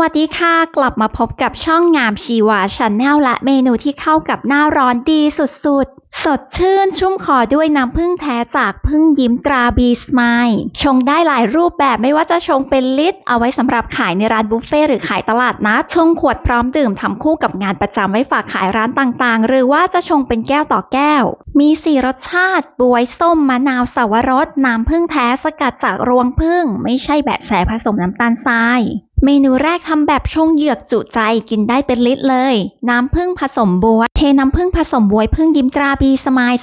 วัสดีค่ะ กลับมาพบกับช่องงามชีวาชาแนลและเมนูที่เข้ากับหน้าร้อนดีสุดๆ สดชื่นชุ่มคอด้วยน้ำผึ้งแท้จากพึ่งยิ้มตราบีสไมล์ชงได้หลายรูปแบบไม่ว่าจะชงเป็นลิตร เอาไว้สำหรับขายในร้านบุฟเฟ่หรือขายตลาดนัดชงขวดพร้อมดื่มทำคู่กับงานประจำไว้ฝากขายร้านต่างๆ หรือว่าจะชงเป็นแก้วต่อแก้ว มีสี่รสชาติ บวยส้มมะนาวสาวรสน้ำผึ้งแท้สกัดจากรวงผึ้งไม่ใช่แบบแสผสมน้ำตาลทราย เมนูแรกทำแบบชงเหยือกจุใจกินได้เป็นลิตรเลย น้ำผึ้งผสมบวยเทน้ำผึ้งผสมบวยพึ่งยิ้มตราบีสมาย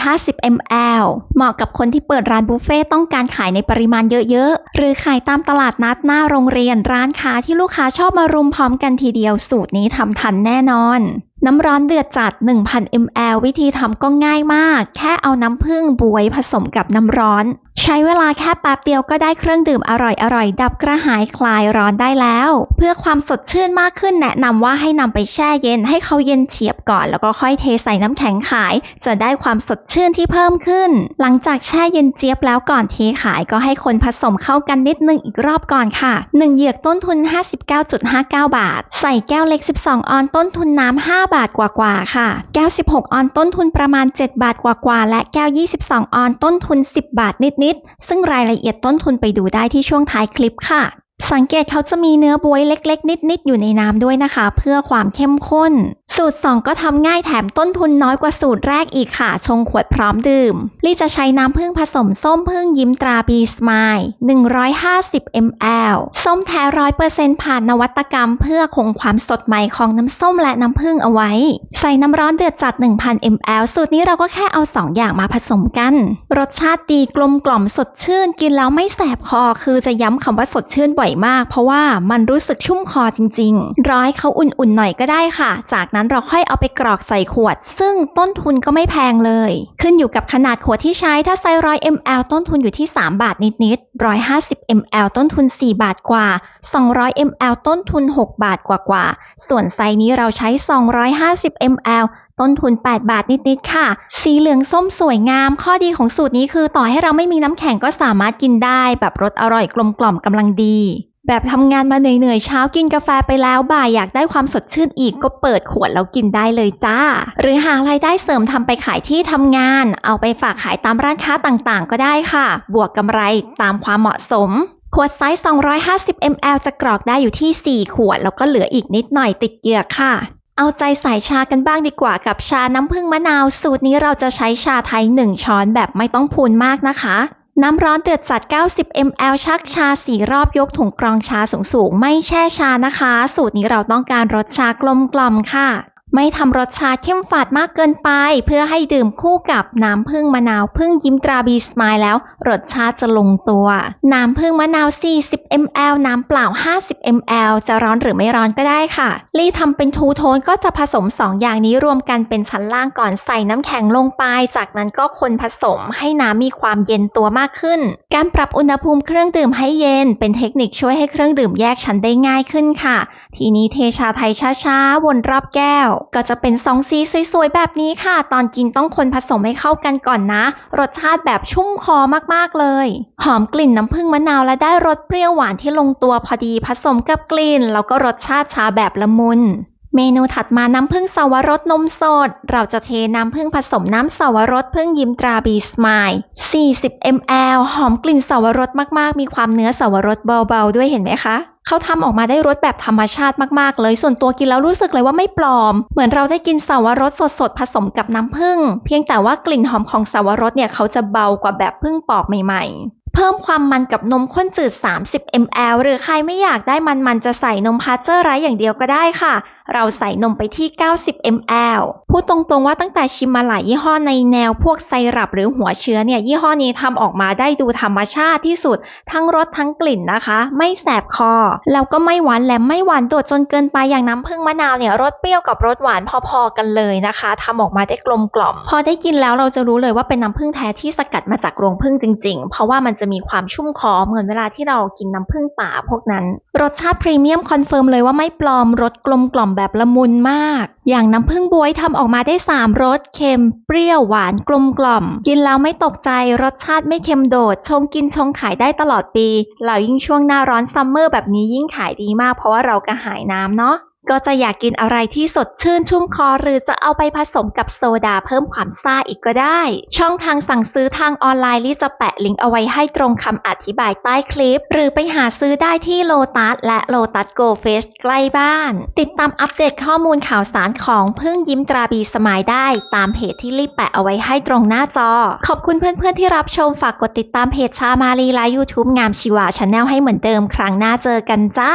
250 ml เหมาะกับคนที่เปิดร้านบุฟเฟ่ต้องการขายในปริมาณเยอะๆ หรือขายตามตลาดนัดหน้าโรงเรียนร้านค้าที่ลูกค้าชอบมารุมพร้อมกันทีเดียวสูตรนี้ทำทันแน่นอน น้ำร้อนเดือดจัด 1,000 ml วิธีทำก็ง่ายมาก แค่เอาน้ำผึ้งบวยผสมกับน้ำร้อน ใช้เวลาแค่แป๊บเดียวก็ได้เครื่องดื่มอร่อยๆ ดับกระหายคลายร้อนได้แล้ว เพื่อความสดชื่นมากขึ้นแนะนำว่าให้นำไปแช่เย็นให้เขาเย็นเฉียบก่อน แล้วก็ค่อยเทใส่น้ำแข็งขาย จะได้ความสดชื่นที่เพิ่มขึ้น หลังจากแช่เย็นเจี๊ยบแล้วก่อนเทขายก็ให้คนผสมเข้ากันนิดนึงอีกรอบก่อนค่ะ 1 เหยือกต้นทุน 59.59 บาท ใส่แก้วเล็ก 12 ออนต้นทุนน้ำ5บาทกว่าๆค่ะ แก้ว 16 ออนต้นทุนประมาณ 7 บาทกว่าๆ และแก้ว 22 ออนต้นทุน 10 บาทนิดๆ ซึ่งรายละเอียดต้นทุนไปดูได้ที่ช่วงท้ายคลิปค่ะ สังเกตเขาจะมีเนื้อบวยเล็กๆ นิดๆ อยู่ในน้ำด้วยนะคะ เพื่อความเข้มข้นสูตร 2 ก็ทำง่ายแถมต้นทุนน้อยกว่าสูตรแรกอีกค่ะ ชงขวดพร้อมดื่ม ลี่จะใช้น้ำผึ้งผสมส้มผึ้งยิ้มตราบีสมาย150 ml ส้มแท้ร้อยเปอร์เซ็นต์ผ่านนวัตกรรม เพื่อคงความสดใหม่ของน้ำส้มและน้ำผึ้งเอาไว้ ใส่น้ำร้อนเดือดจัด 1,000 ml สูตรนี้เราก็แค่เอา 2 อย่างมาผสมกัน รสชาติดีกลมกล่อมสดชื่น กินแล้วไม่แสบคอ คือจะย้ำคำว่าสดชื่นบ่อยมาก เพราะว่ามันรู้สึกชุ่มคอจริง ๆ ร้อยเขาอุ่นๆหน่อยก็ได้ค่ะ จากนั้นเราค่อยเอาไปกรอกใส่ขวด ซึ่งต้นทุนก็ไม่แพงเลย ขึ้นอยู่กับขนาดขวดที่ใช้ถ้าไซส์ร้อย ml ต้นทุนอยู่ที่ 3 บาทนิดๆ150 ml ต้นทุน 4 บาทกว่า 200 ml ต้นทุน 6 บาทกว่าๆส่วนไซส์นี้เราใช้ 250 ml ต้นทุน 8 บาทนิดๆ ค่ะ สีเหลืองส้มสวยงาม ข้อดีของสูตรนี้คือต่อให้เราไม่มีน้ำแข็งก็สามารถกินได้ แบบรสอร่อยกลมกล่อมกำลังดี แบบทำงานมาเหนื่อยๆเช้ากินกาแฟไปแล้วบ่ายอยากได้ความสดชื่นอีกก็เปิดขวดแล้วกินได้เลยจ้า หรือหารายได้เสริมทำไปขายที่ทำงาน เอาไปฝากขายตามร้านค้าต่างๆ ก็ได้ค่ะ บวกกำไรตามความเหมาะสมขวดไซส์ 250 ml จะกรอกได้อยู่ที่ 4 ขวด แล้วก็เหลืออีกนิดหน่อยติดเหยือกค่ะ เอาใจใส่ชากันบ้างดีกว่ากับชาน้ำผึ้งมะนาว สูตรนี้เราจะใช้ชาไทย 1 ช้อนแบบไม่ต้องพูนมากนะคะ น้ำร้อนเดือดจัด 90 ml ชักชาสีรอบยกถุงกรองชาสูงๆ ไม่แช่ชานะคะ สูตรนี้เราต้องการรสชากลมกล่อมค่ะ ไม่ทำรสชาเข้มฝาดมากเกินไป เพื่อให้ดื่มคู่กับน้ำผึ้งมะนาวผึ้งยิ้มตราบีสมายแล้ว รสชาติจะลงตัว น้ำผึ้งมะนาว 40 ml น้ำเปล่า 50 ml จะร้อนหรือไม่ร้อนก็ได้ค่ะลี่ทำเป็นทูโทนก็จะผสม 2 อย่างนี้รวมกันเป็นชั้นล่างก่อนใส่น้ำแข็งลงไป จากนั้นก็คนผสมให้น้ำมีความเย็นตัวมากขึ้น การปรับอุณหภูมิเครื่องดื่มให้เย็น เป็นเทคนิคช่วยให้เครื่องดื่มแยกชั้นได้ง่ายขึ้นค่ะ ทีนี้เทชาไทยช้าๆวนรอบแก้วก็จะเป็นสองสีสวยๆ แบบนี้ค่ะ ตอนกินต้องคนผสมให้เข้ากันก่อนนะ รสชาติแบบชุ่มคอมากๆเลย หอมกลิ่นน้ำผึ้งมะนาวและได้รสเปรี้ยวหวานที่ลงตัวพอดีผสมกับกลิ่น แล้วก็รสชาติชาแบบละมุน เมนูถัดมาน้ำผึ้งสาวรสนมสด เราจะเทน้ำผึ้งผสมน้ำสาวรสผึ้งยิ้มตราบีสมาย40 ml หอมกลิ่นสาวรสมากๆ มีความเนื้อสาวรสเบาๆ ด้วยเห็นไหมคะเขาทำออกมาได้รสแบบธรรมชาติมากๆ เลย ส่วนตัวกินแล้วรู้สึกเลยว่าไม่ปลอม เหมือนเราได้กินสาวรสสดๆ ผสมกับน้ำผึ้ง เพียงแต่ว่ากลิ่นหอมของสาวรสเนี่ยเขาจะเบากว่าแบบผึ้งปอกใหม่ๆ เพิ่มความมันกับนมข้นจืด 30 ml หรือใครไม่อยากได้มันๆจะใส่นมพาสเจอร์ไรอย่างเดียวก็ได้ค่ะเราใส่นมไปที่ 90 ml พูดตรงๆว่าตั้งแต่ชิมมาหลายยี่ห้อในแนวพวกไซรัปหรือหัวเชื้อเนี่ยยี่ห้อนี้ทำออกมาได้ดูธรรมชาติที่สุด ทั้งรสทั้งกลิ่นนะคะ ไม่แสบคอ แล้วก็ไม่หวานแหลมไม่หวานโดดจนเกินไปอย่างน้ำผึ้งมะนาวเนี่ยรสเปรี้ยวกับรสหวานพอๆกันเลยนะคะทำออกมาได้กลมกล่อม พอได้กินแล้วเราจะรู้เลยว่าเป็นน้ำผึ้งแท้ที่สกัดมาจากโรงผึ้งจริง ๆ เพราะว่ามันจะมีความชุ่มคอเหมือนเวลาที่เรากินน้ำผึ้งป่าพวกนั้น รสชาติพรีเมียมคอนเฟิร์มเลยว่าไม่ปลอมรสกลมกล่อมแบบละมุนมาก อย่างน้ำผึ้งบวยทำออกมาได้3รสเค็ม เปรี้ยวหวานกลมกล่อม กินแล้วไม่ตกใจรสชาติไม่เค็มโดด ชงกินชงขายได้ตลอดปีแล้วยิ่งช่วงหน้าร้อนซัมเมอร์แบบนี้ยิ่งขายดีมากเพราะว่าเรากระหายน้ำเนาะ ก็จะอยากกินอะไรที่สดชื่นชุ่มคอ หรือจะเอาไปผสมกับโซดาเพิ่มความซ่าอีกก็ได้ ช่องทางสั่งซื้อทางออนไลน์ลี่จะแปะลิงก์เอาไว้ให้ตรงคำอธิบายใต้คลิป หรือไปหาซื้อได้ที่โลตัสและโลตัสโกเฟสใกล้บ้าน ติดตามอัปเดตข้อมูลข่าวสารของพึ่งยิ้มตราบีสมายได้ ตามเพจที่ลี่แปะเอาไว้ให้ตรงหน้าจอ ขอบคุณเพื่อนๆที่รับชมฝากกดติดตามเพจชามาลีและ YouTube งามชีวาชาแนลให้เหมือนเดิมครั้งหน้าเจอกันจ้า